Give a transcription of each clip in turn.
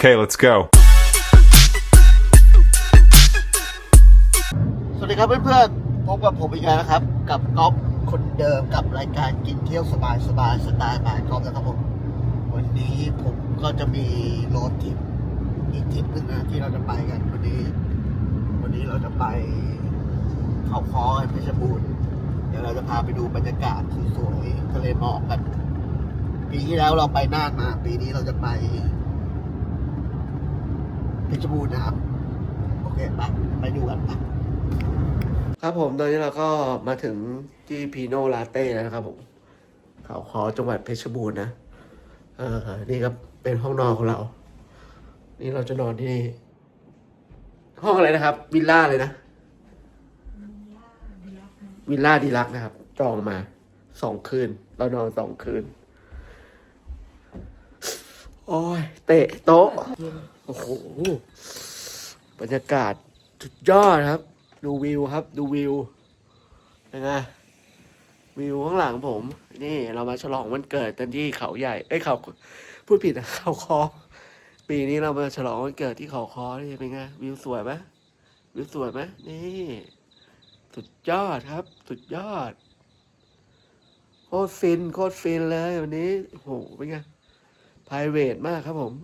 Okay, let's go. สวัสดีครับเพื่อนๆ พบกับผมอีกแล้วนะครับ กับก๊อฟคนเดิมกับรายการกินเที่ยวสบายสบายๆสไตล์บายก๊อฟนะครับผม วันนี้ผมก็จะมีโรดทริปอีกทริปหนึ่งนะที่เราจะไปกันวันนี้ วันนี้เราจะไปเขาคอเพชรบูรณ์เดี๋ยวเราจะพาไปดูบรรยากาศสวยๆทะเลหมอกกัน ปีที่แล้วเราไปน่านมา ปีนี้เราจะไป เพชรบูรณ์นะครับ โอเคไปไปดูกันไปครับผมตอนนี้เราก็มาถึงที่พีโนลาเต้แล้วนะครับผมเขาขอจังหวัดเพชรบูรณ์นะเออนี่ครับเป็นห้องนอนของเรา นี่เราจะนอนที่นี่ห้องอะไรนะครับ วิลล่าเลยนะวิลล่าดีลักนะครับ จองมาสองคืน เรานอนสองคืน โอ้ย เตะโต๊ะ โอ้โห บรรยากาศสุดยอดครับ ดูวิวครับ ดูวิวยังไงวิวข้างหลังผม นี่เรามาฉลองวันเกิดกันที่เขาใหญ่ เอ้ยเขาพูดผิดนะเขาคอ ปีนี้เรามาฉลองวันเกิดที่เขาคอนี่เป็นไงวิวสวยไหมวิวสวยไหมนี่ สุดยอดครับ สุดยอดโคตรฟินโคตรฟินเลยวันนี้โหเป็นไง p r i v a t มากครับผม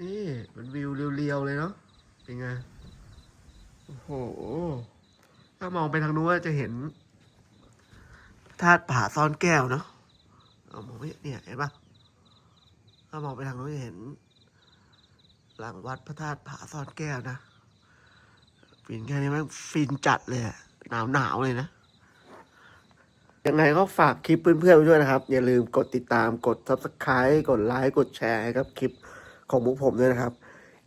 นี่มันวิวเรียวๆเลยเนาะเป็นไงโอ้โห ถ้ามองไปทางนู้นจะเห็นธาตุผาซ่อนแก้วเนาะเอามองไม่เนี่ยเห็นปะถ้ามองไปทางนู้นจะเห็น หลังวัดพระธาตุผาซ่อนแก้วนะฟินแค่นี้ม่งฟินจัดเลยหนาวหนาวเลยนะยังไงก็ฝากคลิปเพื่อนๆไว้ด้วยนะครับ อย่าลืมกดติดตามกด subscribe กดไลค์กดแชร์ให้ครับคลิป ของพวกผมด้วยนะครับ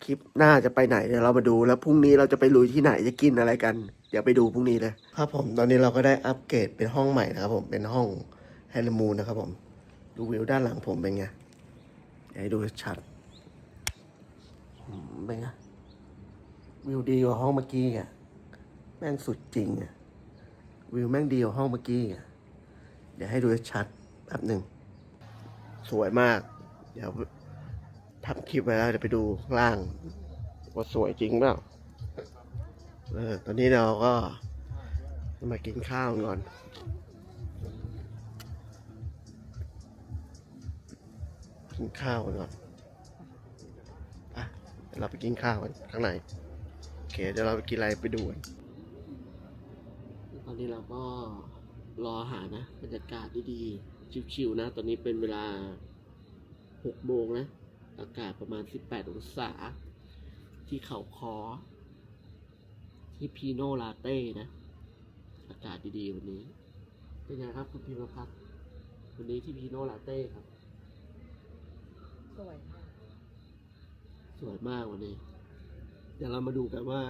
คลิปหน้าจะไปไหนเดี๋ยวเรามาดู แล้วพรุ่งนี้เราจะไปลุยที่ไหนจะกินอะไรกัน เดี๋ยวไปดูพรุ่งนี้เลย ครับผมตอนนี้เราก็ได้อัปเกรดเป็นห้องใหม่นะครับผมเป็นห้องแฮนด์มูนนะครับผม ดูวิวด้านหลังผมเป็นไงเดี๋ยวให้ดูชัดอืมเป็นไงวิวดีกว่าห้องเมื่อกี้อะแม่งสุดจริงอะวิวแม่งดีกว่าห้องเมื่อกี้อะเดี๋ยวให้ดูชัดแป๊บหนึ่งสวยมาก เดี๋ยว ทำคลิปไว้แล้วเดี๋ยวไปดูข้างล่างว่าสวยจริงเปล่าเออตอนนี้เราก็มากินข้าวก่อนกินข้าวก่อนอะเดี๋ยวเราไปกินข้าวกันข้างในโอเคเดี๋ยวเราไปกินอะไรไปดูกันตอนนี้เราก็รออาหารนะบรรยากาศดีๆชิวๆนะ ตอนนี้เป็นเวลาหกโมงนะ อากาศประมาณ 18 องศา ที่เขาคอ ที่พีโนลาเต้นะ อากาศดีๆวันนี้ เป็นไงครับคุณพิมพ์พัฒน์วันนี้ที่พีโนลาเต้ครับ สวยค่ะสวยมากวันนี้ เดี๋ยวเรามาดูกันว่า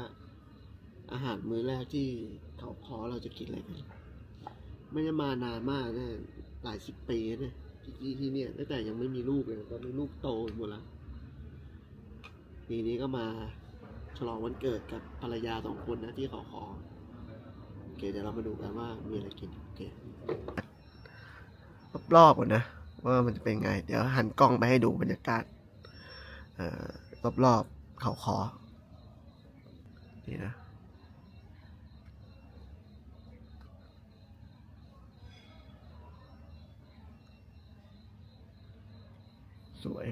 อาหารมื้อแรกที่เขาคอเราจะกินอะไรกัน ไม่ได้มานานมากนะหลายสิบปีแล้วนะ ที่ที่เนี่ยตั้งแต่ยังไม่มีลูกเลยตอนนี้ลูกโตหมดแล้วปีนี้ก็มาฉลองวันเกิดกับภรรยาสองคนนะที่เขาคอโอเคเดี๋ยวเรามาดูกันว่ามีอะไรกินโอเครอบๆก่อนนะว่ามันจะเป็นไง เดี๋ยวหันกล้องไปให้ดูบรรยากาศเอ่อรอบๆเขาคอนี่นะ สวย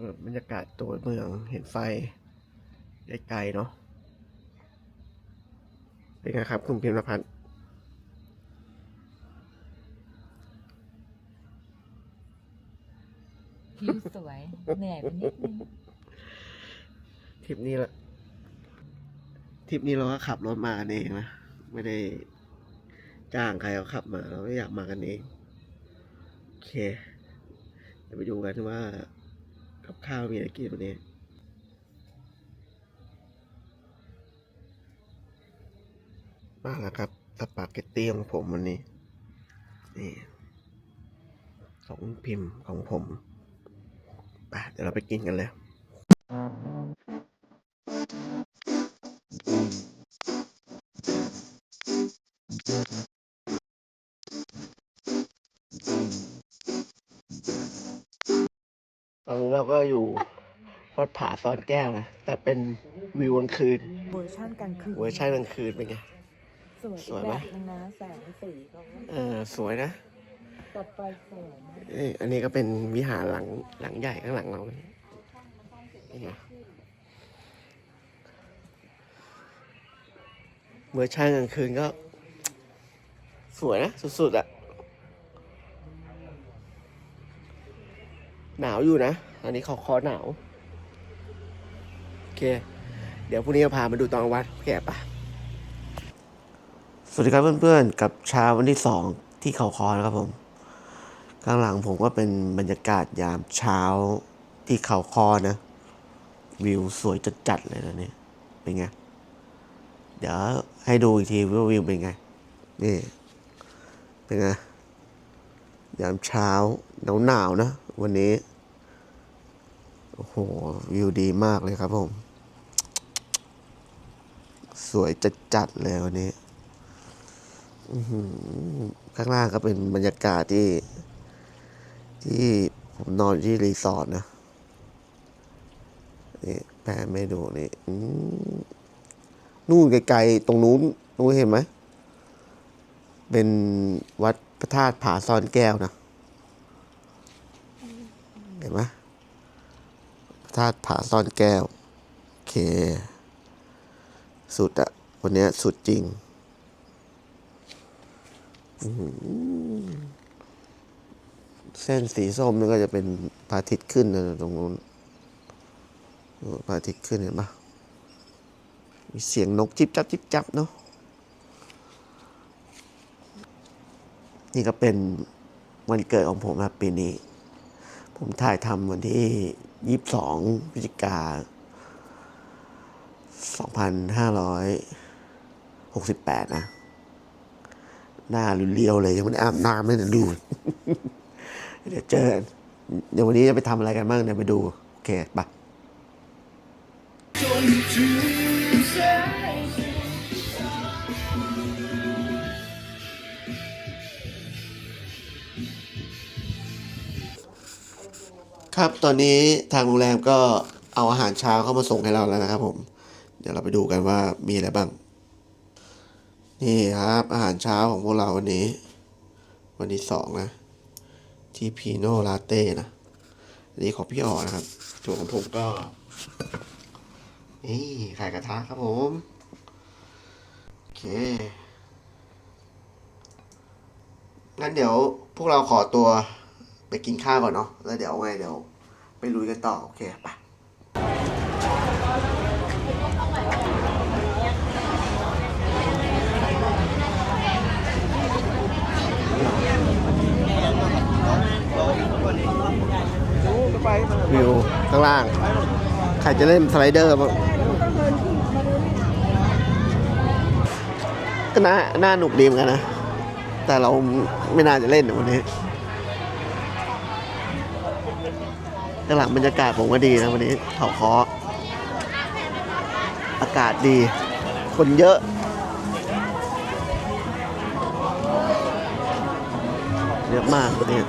แบบบรรยากาศตัวเมืองเห็นไฟไกลๆเนาะเป็นไงครับ คุณพิมพ์พัฒน์วิวสวย เหนื่อยไปนิดนึงทริปนี้ละทริปนี้เราก็ขับรถมากันเองนะ ไม่ได้จ้างใครเขาขับมา เราไม่อยากมากันเอง โอเคเดี๋ยวไปดูกันว่า กับข้าวมีอะไรกินวันนี้มาแล้วครับสปาเกตตี้ของผมวันนี้ นี่ของพิมพ์ของผมไปเดี๋ยวเราไปกินกันเลย อนนี้เราก็อยู่วัดผาซ่อนแก้วนะ แต่เป็นวิวกลางคืน เวอร์ชันกลางคืนเวอร์ชันกลางคืนเป็นไง สวยสวยอีกไหมแบบนึงนะแสงสีเขาเออสวยนะตัดไปสวยนะเอ้ยอันนี้ก็เป็นวิหารหลังหลังใหญ่ข้างหลังเราเลยนี่ไงเวอร์ชันกลางคืนก็ สวยนะ สุดๆอะหนาวอยู่นะ อันนี้เขาคอหนาว โอเค เดี๋ยวพรุ่งนี้จะพามาดูตอนกลางวันแกปะสวัสดีครับเพื่อนๆ กับเช้าวันที่สองที่เขาคอนะครับผม ข้างหลังผมก็เป็นบรรยากาศยามเช้าที่เขาคอนะ วิวสวยจัดๆเลยนะเนี่ย เป็นไง เดี๋ยวให้ดูอีกทีว่าวิวเป็นไง นี่ เป็นไง ยามเช้าหนาวๆนะ วันนี้ โอ้โห วิวดีมากเลยครับผม สวยจัดๆเลยวันนี้ข้างล่างก็เป็นบรรยากาศที่ ที่ผมนอนที่รีสอร์ทนะ นี่แพนไม่ดูนี่นู่นไกลๆตรงนู้นนู้นเห็นไหม เป็นวัดพระธาตุผาซ่อนแก้วนะ เห็นไหม ธาตุผาซ่อนแก้ว โอเค สุดอะวันนี้สุดจริงเส้นสีส้มนี่ก็จะเป็นพระอาทิตย์ขึ้นนะตรงนู้นพระอาทิตย์ขึ้นเห็นปะมีเสียงนกจิบจับจิบจับเนาะนี่ก็เป็นวันเกิดของผมครับปีนี้ ผมถ่ายทำวันที่ 22 พฤศจิกาสองพันห้ารุนะ หน้าเรียวเลย ยังไม่ได้อาบน้ำเลยนะดู เดี๋ยวเจอ เดี๋ยววันนี้จะไปทำอะไรกันบ้างเดี๋ยวไปดู โอเค ไป ครับตอนนี้ทางโรงแรมก็เอาอาหารเช้าเข้ามาส่งให้เราแล้วนะครับ ผม เดี๋ยวเราไปดูกันว่ามีอะไรบ้าง นี่ครับ อาหารเช้าของพวกเราวันนี้ วันที่สองนะ ที่พีโนลาเต้นะอันนี้ของพี่อ๋อนะครับส่วนของผมก็นี่ไข่กระทะครับผม โอเค งั้นเดี๋ยวพวกเราขอตัว ไปกินข้าวก่อนเนาะแล้วเดี๋ยวไงเดี๋ยว ไปลุยกันต่อโอเคไปวิวข้างล่าง ใครจะเล่นสไลเดอร์บ้างก็น่าน่าหนุกดีเหมือนกันนะ แต่เราไม่น่าจะเล่นในวันนี้ ข้างหลังบรรยากาศผมก็ดีนะวันนี้เขาคออากาศดี คนเยอะเยอะมากวันนี้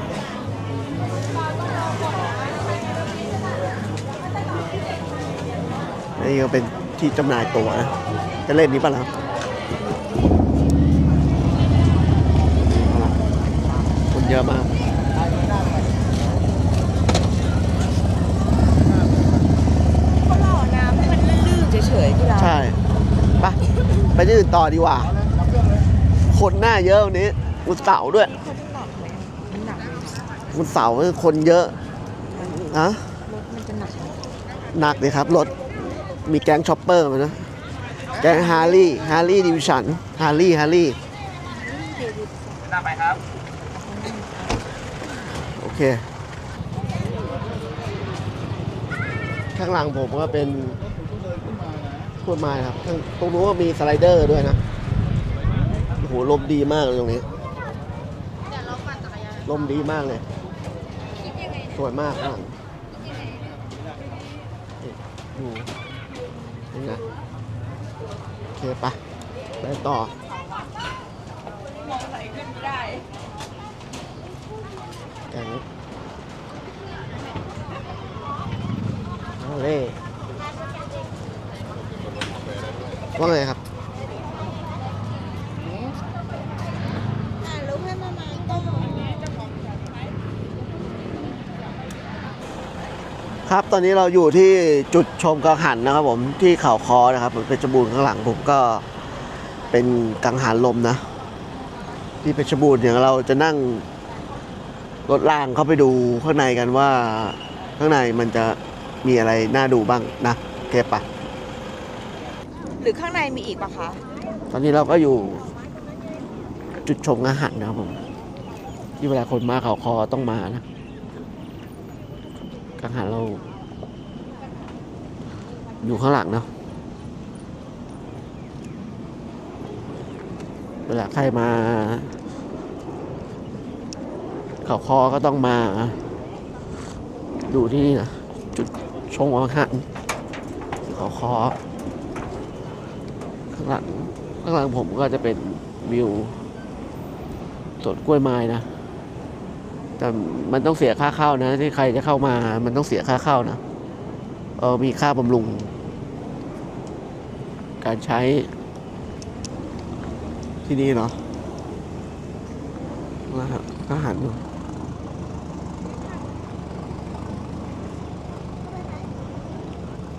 นี่ก็เป็นที่จำหน่ายตั๋วนะ จะเล่นนี้ปะล่ะคนเยอะมาก เขาหล่อน้ำให้มันลื่นๆเฉยๆที่ร้าน ใช่ปะ ไปที่อื่นต่อดีกว่า คนหน้าเยอะวันนี้วันเสาร์ด้วยเขาจะหนักไหมมันหนักไหมวันเสาร์คนเยอะนะรถมันจะหนักไหมหนักเลยครับรถมีแก๊งช็อปเปอร์มานะแก๊งฮาร์ลี่ฮาร์ลี่ดิวิชันฮาร์ลี่ฮาร์ลี่โอเค ข้างหลังผมก็เป็น พูดไม้ครับตรงนู้นก็มีสไลเดอร์ด้วยนะโอ้โหลมดีมากเลยตรงนี้ลมดีมากเลยสวยมากข้างหลังนี่ดูเป็นไงโอเคปะไปต่อแกงเล่าไงครับถ่าย ให้มามาก็ครับตอนนี้เราอยู่ที่จุดชมกังหันนะครับผมที่เขาคอนะครับเพชรบูรณ์ข้างหลังผมก็เป็นกังหันลมนะ ที่เพชรบูรณ์เนี่ยเราจะนั่งรถรางเข้าไปดูข้างในกันว่าข้างในมันจะมีอะไรน่าดูบ้างนะโอเคปะ หรือข้างในมีอีกปะคะ ตอนนี้เราก็อยู่จุดชมกังหันนะครับผม ที่เวลาคนมาเขาคอต้องมานะกังหันเรา อยู่ข้างหลังเนาะเวลาใครมา เขาคอก็ต้องมา ดูที่นี่นะจุดชงอาหารเขาคอางหลังข้างหลังผมก็จะเป็นวิวสวนกล้วยไม้นะ แต่มันต้องเสียค่าเข้านะ ที่ใครจะเข้ามา มันต้องเสียค่าเข้านะเออมีค่าบำรุง การใช้ที่นี่เนาะนะครับอาหารดู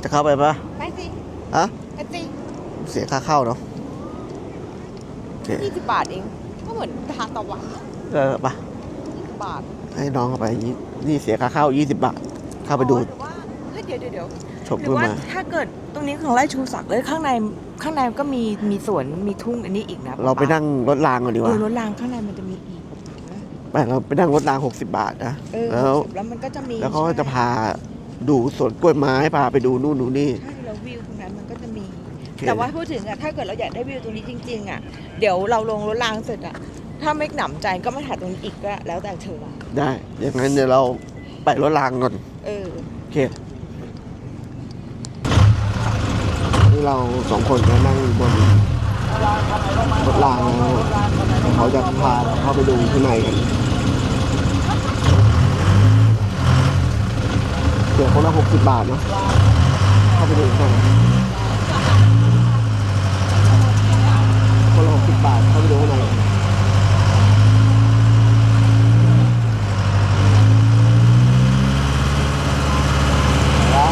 จะเข้าไปปะไปสิอะไปสิ เสียค่าเข้าเนาะโอเคยี่สิบบาทเอง ก็เหมือนทานต่อวันเออปะยี่สิบบาทให้น้องเข้าไปยี่นี่เสียค่าเข้า20บาท เข้าไปดูอ๋อหรือว่าเฮ้ยเดี๋ยวเดี๋ยวเดี๋ยวชมหรืกล้อวยว่าไม้ถ้าเกิดตรงนี้ของไร่ชูศักดิ์เลยข้างในข้างในก็มีมีสวนมีทุ่งอันนี้อีกนะเราไปนั่งรถรางก่อนดีกเอว่าอรถรางข้างในมันจะมีอีกไปเราไปนั่งรถราง60บาทนะเออแล้ว แล้วมันก็จะมีแล้วเขาก็จะพาดูสวนกล้วยไม้พาไปดูนู่นดูนี่ ใช่ แต่ว่าพูดถึงอะถ้าเกิดเราอยากได้วิวตรงนี้จริงๆอะเดี๋ยวเราลงรถรางเสร็จอะถ้าไม่หนำใจก็มาถ่ายตรงนี้อีกก็แล้วแต่เธออะได้อย่างนั้นเดี๋ยวเราไปรถรางก่อนเออโอเคนี่เราสองคนก็นั่งบนรถรางแล้วเขาจะพาเราเข้าไปดูข้างในกันเดี๋ยวคนละหกสิบบาทเนาะเข้าไปดูข้างในคนละหก สิบบาทเข้าไปดูข้างในได้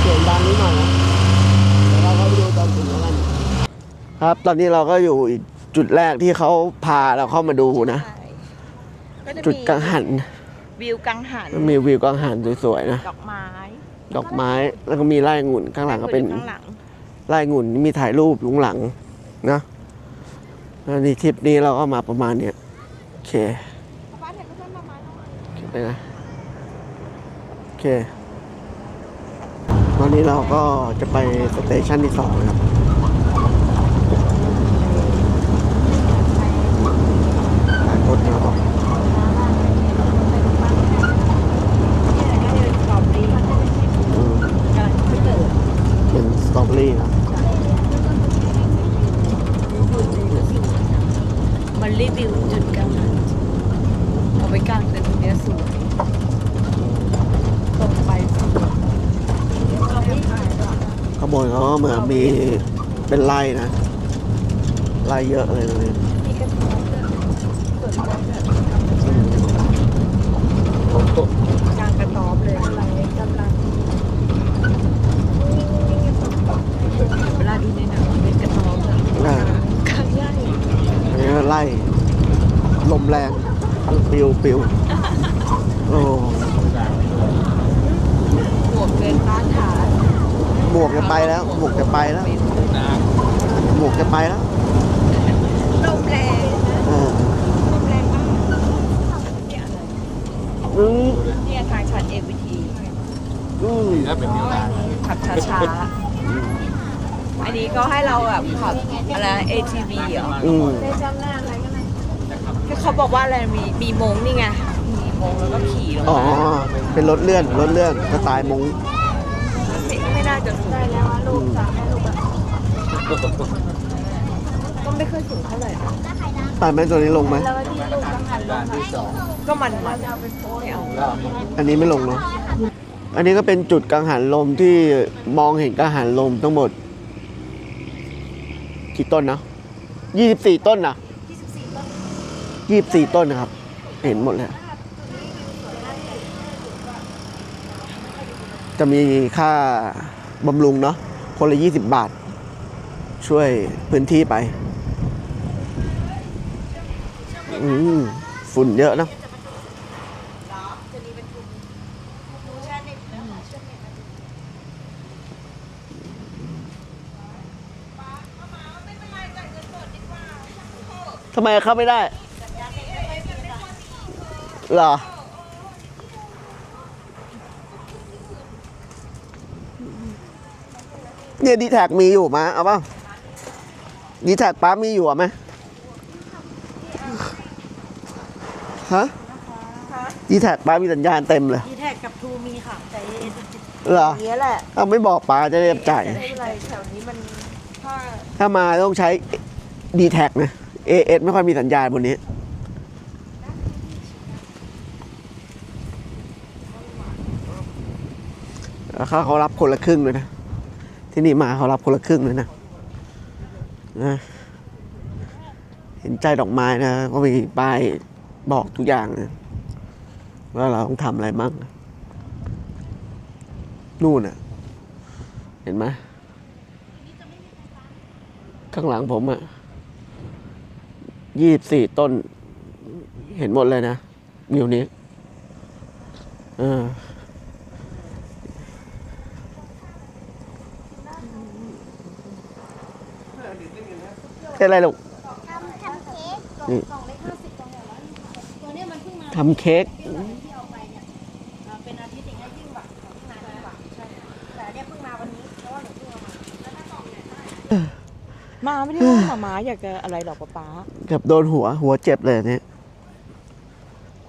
เสียงดังนิดหน่อยนะเดี๋ยวเราเข้าไปดูตอนถึงแล้วกันครับ ตอนนี้เราก็อยู่อีกจุดแรกที่เขาพาเราเข้ามาดูนะใช่ก็จะจุดมีกังหัน วิวกังหัน มันมีวิวกังหันสวยๆนะ ดอกไม้ ดอกไม้แล้วก็มีไร่องุ่นข้างหลังก็เป็นข้างหลังไร่องุ่นมีถ่ายรูปอยู่ข้างหลังนะแล้วนี่ทริปนี้เราก็มาประมาณเนี้ยโอเคบ้านไหนก็จะมามาหน่อยโอเคไปนะโอเคตอนนี้เราก็จะไปสเตชันที่สองนะครับหลายคนนะครับ สตรอเบอรี่ อืม กำลังจะเกิด เป็นสตร อเบอรี่นะมันรีวิวจุดกังหันเอาไปกลางเต็นท์ตรงเนี้ยสวยตรงไปสวยเราไม่ถ่ายหรอกข้างบนเขาก็เหมือนมีเป็นไร่นะไร่เยอะเลยตรงนี้มีกระท้อนด้วยส่วนกลางแบบ อืม กลางกระต๊อบเลยอะไรกำลังเวลาดูในหนังเป็นกระต๊อบอะ อ่า กลางไร่ อันนี้ก็ ไล่ ลมแรงปิวปิวโอ้บวกเกินต้านทานหมวกจะไปแล้วหมวกจะไปแล้วหมวกจะไปแล้ว ลมแรงนะเออลมแรงมากเนี่ยอะไรอืมเนี่ยทางชัน AVT อืมขับช้าๆ อันนี้ก็ให้เราแบบขับอะไร ATV เหรออืมที่เขาบอกว่าอะไรมีมีมงนี่ไงมีมงแล้วก็ขี่ลงอ๋อ มาเป็นรถเลื่อนรถเลื่อนสไตล์มงไม่ไม่น่าจะสูงได้แล้วลูกจ้ะแม่ลูกอะก็ไม่ค่อยสูงเท่าไหร่นะตัดไหมตัวนี้ลงไหมแล้วที่ลูกกังหันลงก็มันมันไม่เอาอันนี้ไม่ลงเนาะ อันนี้ก็เป็นจุดกังหันลมที่มองเห็นกังหันลมทั้งหมด กี่ต้นนะยี่สิบสี่ต้นนะยี่สิบสี่ต้นนะครับ เห็นหมดเลยจะมีค่าบำรุงเนาะคนละยี่สิบบาท ช่วยพื้นที่ไป อืมฝุ่นเยอะเนะ ทำไมเข้าไม่ได้เหรอเนี่ยดีแท็กมีอยู่มาเอาเปล่าดีแท็กป้ามีอยู่อะไหมฮะดีแท็กป้ามีสัญญาณเต็มเลยดีแท็กกับทูมีค่ะแต่เอเหรออย่างเงี้ยแหละเอาไม่บอกป้าจะได้จ่ายไม่เป็นไรแถวนี้มันถ้าถ้ามาต้องใช้ดีแท็กนะ AS ไม่ค่อยมีสัญญาณบนนี้แล้วเขาเขารับคนละครึ่งเลยนะ ที่นี่มาเขารับคนละครึ่งเลยนะนะเห็นใจดอกไม้นะ ก็มีป้ายบอกทุกอย่างนะว่าเราต้องทำอะไรบ้างนู่นน่ะ เห็นไหมข้างหลังผมอะ ยี่สี่ต้น เห็นหมดเลยนะวิวนี้เออเป็นอะไรลูกทำทำเค้กนี่กล่องเล็กห้าสิบกล่องใหญ่ร้อยหนึ่งค่ะตัวเนี้ยมันเพิ่งมาทำเค้กที่เอาไปเนี่ยเอ่อเป็นอาทิตย์อย่างเงี้ยยิ่งหวังของที่นานยิ่งหวังใช่แต่อันเนี้ยเพิ่งมาวันนี้เพราะว่าหนูเพิ่งเอามาแล้วถ้ากล่องเนี่ยเท่าไหร่นะ มาไม่ได้ว่าหมาม้าอยากจะอะไรหรอกป๊าป๊าเกับโดนหัว หัวเจ็บเลยเนี่ย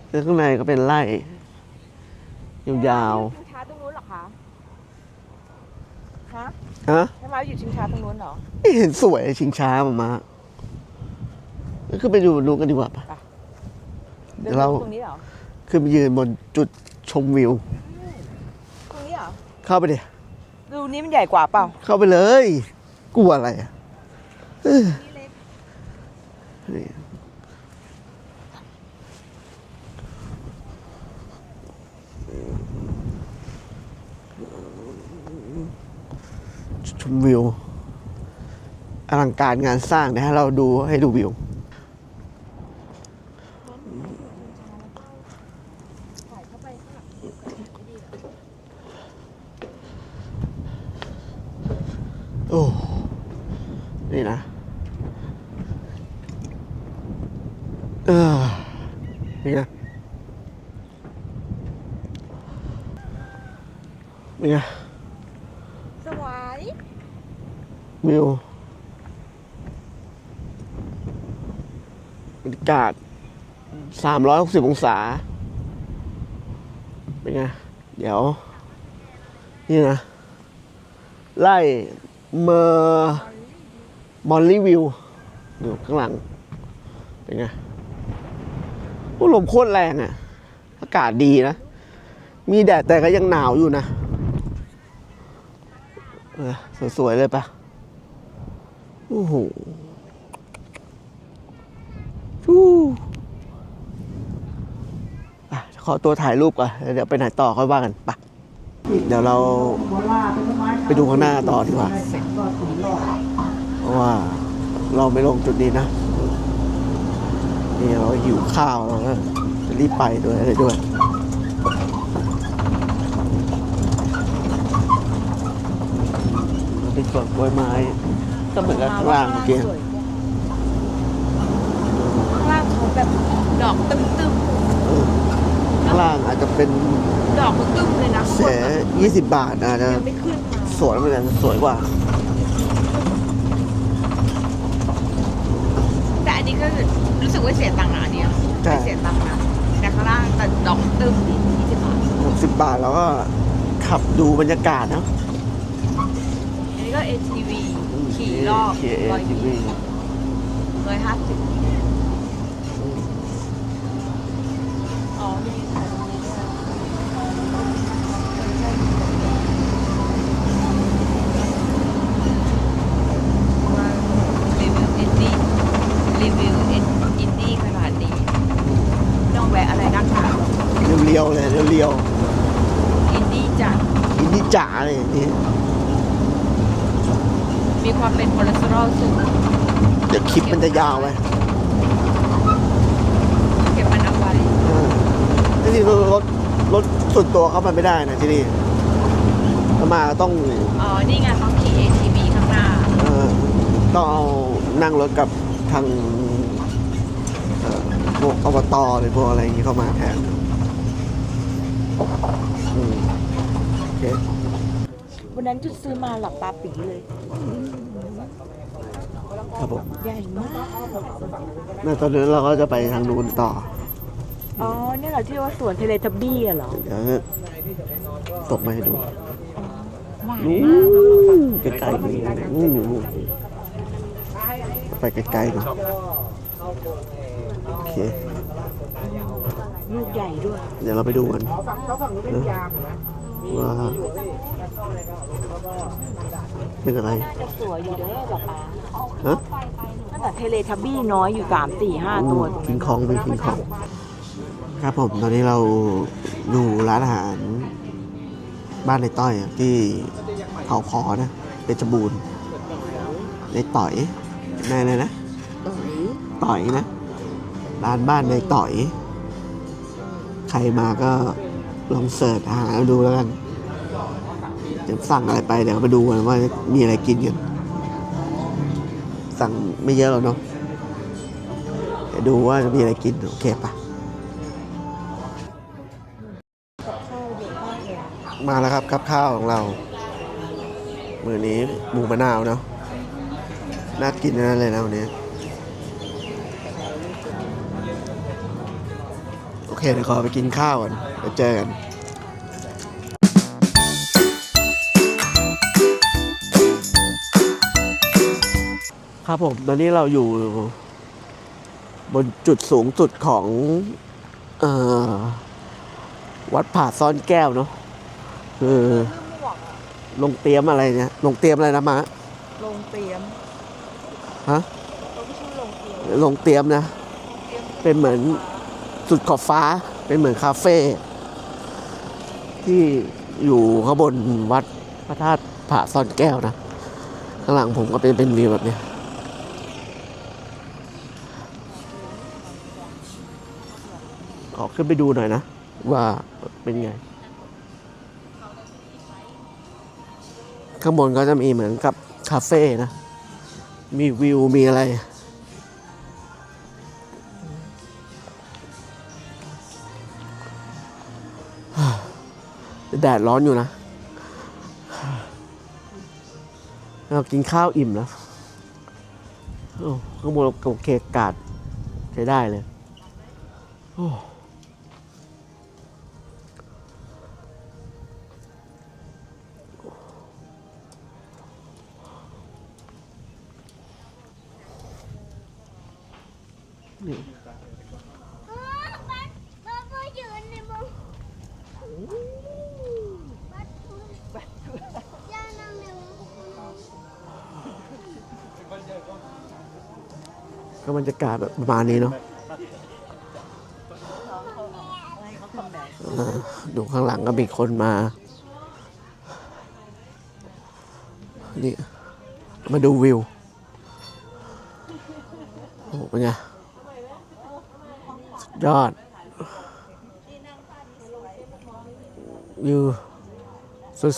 แล้วข้างในก็เป็นไร่ยาวชิงช้าตรงนู้นเหรอคะฮะๆฮะให้มาอยู่ชิงช้าตรงนู้นเหรอ ไม่เห็นสวยชิงช้ามามาขึ้นไปดูดูกันดีกว่าปะเดี๋ยวเรา ตรงนี้เหรอขึ้นไปยืนบนจุดชมวิว ตรงนี้เหรอเข้าไปดิดูนี้มันใหญ่กว่าเปล่าเข้าไปเลย กลัวอะไรอะเออ นี่ชมวิวอลังการงานสร้างนะฮะเราดูให้ดูวิว โอ้ นี่นะ เออ นี่นะนี่ไง สวาย วิวบรรยากาศ สามร้อยหกสิบองศา เป็นไง เดี๋ยว นี่นะ ไล่เมอร์มอลลี่วิวอยู่ข้างหลัง เป็นไงโอ้ลมโคตรแรงอะ่ะ อากาศดีนะ มีแดดแต่ก็ยังหนาวอยู่นะเออสวยๆเลยปะโอ้โหฟู้อะ ขอตัวถ่ายรูปก่อนแล้วเดี๋ยวไปไหนต่อค่อยว่ากันปะเดี๋ยวเราไปดูข้างหน้าต่อดีกว่าเพราะว่าเราไม่ลงจุดนี้นะนี่เราหิวข้าวเราก็จะรีบไปด้วยอะไรด้วยเป็นสวนกล้วยไม้ก็เหมือนกับข้างล่างเมื่อกี้สวยกว่าข้างล่างเขาแบบดอกตึ้มเออข้างล่างอาจจะเป็นๆดอกมันตึ้มเลยนะเสียยี่สิบบาทอาจจะยังไม่ขึ้นมาสวยเหมือนกันสวยกว่า แต่อันนี้ก็รู้สึกว่าเสียตังค์นะอันเนี้ยใช่ ไม่เสียตังค์นะแต่ข้างล่างแต่ดอกตึ้มดียี่สิบบาทหกสิบบาทแล้วก็ขับดูบรรยากาศเนอะอันนี้ก็ ATV ขี่รอบขี่ร้อย ATV ยี่สิบร้อยห้าสิบอ๋อมีขายตรงนี้ด้วยว่ารีวิวอินดี้รีวิวอินอินดี้ขนาดนี้ไม่ต้องแวะอะไรนักหนาหรอก เรียวๆเลยเรียว อินดี้จัด ๆอินนี่จ๋าเลยนี่ มีความเป็นคอเลสเตอรอลสูง เดี๋ยว คลิปมันจะยาวไปเก็บมันเอาไว้เออที่นี่รถรถส่วนตัวเข้ามาไม่ได้นะที่นี่ถ้ามาก็ต้องอ๋อ นี่ไงเขาขี่ ATV ข้างหน้า เออต้องเอานั่งรถกับทางเอ่อพวกอบตหรือพวกอะไรอย่างนี้เข้ามาแทนอืมโอเค วันนั้นจุดซื้อมาหลับตาปีเลย ครับผมใหญ่มากแล้วตอนนี้เราก็จะไปทางนู้นต่อ อ๋อเนี่ยเหรอที่ว่าสวนเทเลทับบี้อะเหรอเดี๋ยวตกมาให้ดูหวานนู้มากนไกลๆนี่นู่นนู่นไปไกลๆหน่อยโอเคลูกใหญ่ด้วย เดี๋ยวเราไปดูกันนะ ว่าเป็นอะไรน่าจะสวยอยู่เด้อป๊าป๊าฮะตั้งแต่เทเลทับบี้น้อยอยู่สามสี่ห้าตัวตรงคินี้งคองเป็นคิงคอง ครับผมตอนนี้เราอยู่ร้านอาหาร บ้านในต้อยอะที่เขาคอนะเป็นจบูรณ์ในต่อยในอะไรนะต่อยนะร้านบ้านในต่อย ใครมาก็ ลองเสิร์ชหาดูแล้วกันจะสั่งอะไรไปเดี๋ยวมาดูกันว่ามีอะไรกินกันสั่งไม่เยอะหรอกเนาะเดี๋ยวดูว่าจะมีอะไรกิน โอเคปะมาแล้วครับกับข้าวของเรา มือนี้หมูมะนาวเนาะน่ากินนั้นเลยนะวันนี้ เคเดี๋ยวขอไปกินข้าวก่อนเดี๋ยวเจอกันครับผมตอนนี้เราอยู่บนจุดสูงสุดของเออวัดผาซ่อนแก้วเนาะคือลงเตรียมอะไรเนี่ยลงเตรียมอะไรนะมะลงเตรียมฮะเราไม่ชื่อลงเตรียมลงเตรียมนะ เป็นเหมือน สุดขอบฟ้าเป็นเหมือนคาเฟ่ที่อยู่ข้างบนวัดพระธาตุผาซ่อนแก้วนะ ข้างหลังผมก็เป็นเป็นวิวแบบเนี้ยขอขึ้นไปดูหน่อยนะ ว่าเป็นไง ข้างบนก็จะมีเหมือนกับคาเฟ่นะ มีวิวมีอะไร แดดร้อนอยู่นะเรากินข้าวอิ่มแล้วโอ้ข้างบนโอเคอากาดใช้ได้เลย โอ้ รรยากาศแบบประมาณนี้เนาะดูข้างหลังก็มีคนมา นี่ มาดูวิว โอ้โหเป็นไงสุดยอดวิว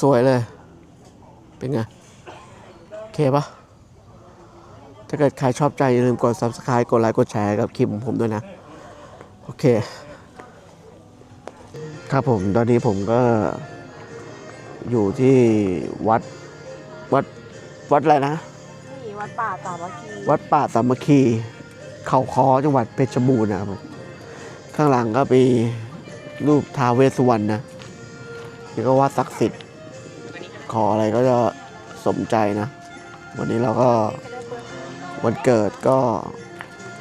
สวย ๆ เลย เป็นไง โอเคปะ ถ้าเกิดใครชอบใจอย่าลืมกด subscribe กดไลค์กดแชร์กับคลิปของผมด้วยนะ โอเค ครับผมตอนนี้ผมก็อยู่ที่วัดวัดวัดอะไรนะ นี่วัดป่าสามัคคีวัดป่าสามัคคี เขาคอจังหวัดเพชรบูรณ์นะครับผมข้างหลังก็มีรูปท้าวเวสสุวรรณนะนี่ก็วัดศักดิ์สิทธิ์ขออะไรก็จะสมใจนะ วันนี้เราก็ วันเกิดก็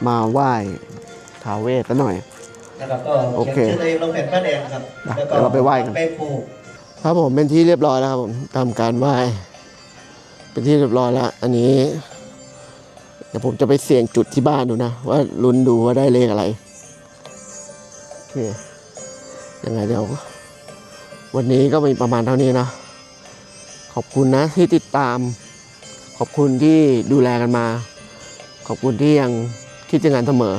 มาไหว้ท้าวเวสซะหน่อย นะครับก็โอเขียนเคชื่อตัวเองลงแผ่นผ้าแดงครับนะแล้วก็เดี๋ยวเราไปไหว้กัน ไปปลูก ครับผมเป็นที่เรียบร้อยแล้วครับผมทำการไหว้เป็นที่เรียบร้อยแล้ว อันนี้ เดี๋ยวผมจะไปเสี่ยงจุดที่บ้านดูนะ ว่าลุ้นดูว่าได้เลขอะไรโอเคยังไงเดี๋ยว วันนี้ก็มีประมาณเท่านี้นะ ขอบคุณนะที่ติดตาม ขอบคุณที่ดูแลกันมา ขอบคุณที่ยังคิดจะงานเสมอ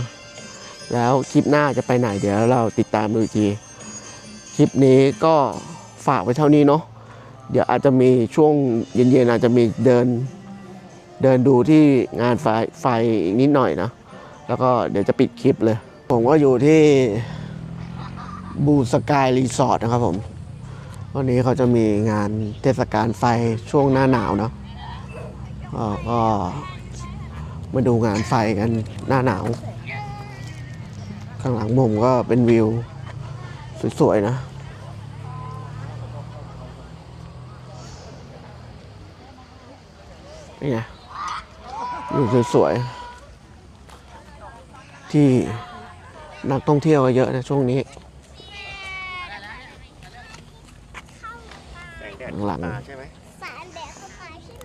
แล้วคลิปหน้าจะไปไหนเดี๋ยวเราติดตามดูอีกที คลิปนี้ก็ฝากไว้เท่านี้เนาะเดี๋ยวอาจจะมีช่วงเย็นๆอาจจะมีเดินเดินดูที่งานไฟไฟอีกนิดหน่อยนะ แล้วก็เดี๋ยวจะปิดคลิปเลย ผมก็อยู่ที่บูสกายรีสอร์ทนะครับผม วันนี้เขาจะมีงานเทศกาลไฟช่วงหน้าหนาวเนาะก็ มาดูงานไฟกันหน้าหนาว ข้างหลังผมก็เป็นวิว สวย ๆ นะ นี่ไงวิวสวย ๆ ที่นักท่องเที่ยวก็เยอะนะช่วงนี้ข้างหลังสารแบบเข้าไปใช่ไหม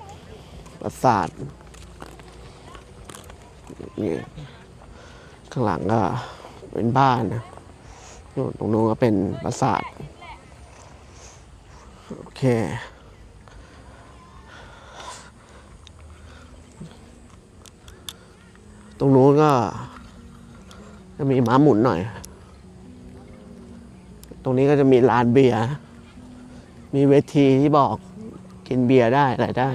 ปราสาท นี่ข้างหลังก็เป็นบ้านนะนู่นตรงนู้นก็เป็นปราสาทโอเคตรงนู้นก็จะมีม้าหมุนหน่อย ตรงนี้ก็จะมีร้านเบียร์ มีเวทีที่บอกกินเบียร์ได้อะไรได้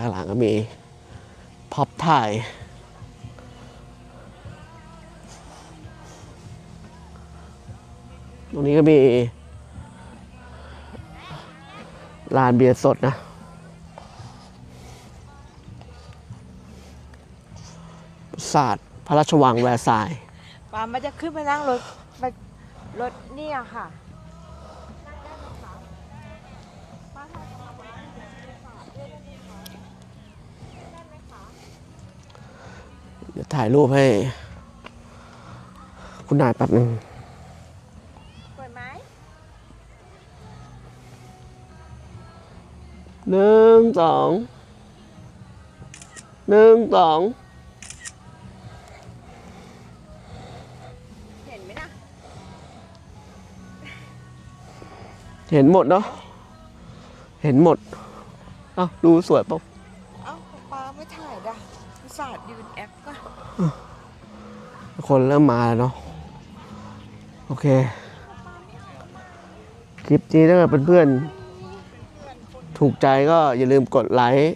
ข้างหลังก็มีพ็อปถ่ายตรงนี้ก็มีลานเบียร์สดนะ ศาสตร์พระราชวังแวร์ซายน์ปามันจะขึ้นไปนั่งรถ รถเนี่ยค่ะ เดี๋ยวถ่ายรูปให้ คุณนายแป๊บหนึ่งสวยไหมหนึ่งสองหนึ่งสอง เห็นหมดเนาะเห็นหมดเอ้าดูสวยปะเอ้าปาไม่ถ่ายด่ะศาสตร์ยืนแอปก็คนเริ่มมาแล้วเนาะโอเค คลิปนี้ถ้าเกิดเพื่อนๆถูกใจก็อย่าลืมกดไลค์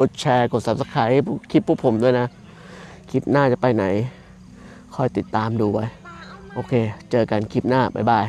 กดแชร์กด Subscribe ให้คลิปพวกผมด้วยนะ คลิปหน้าจะไปไหน คอยติดตามดูไว้ โอเค เจอกันคลิปหน้า บ๊ายบาย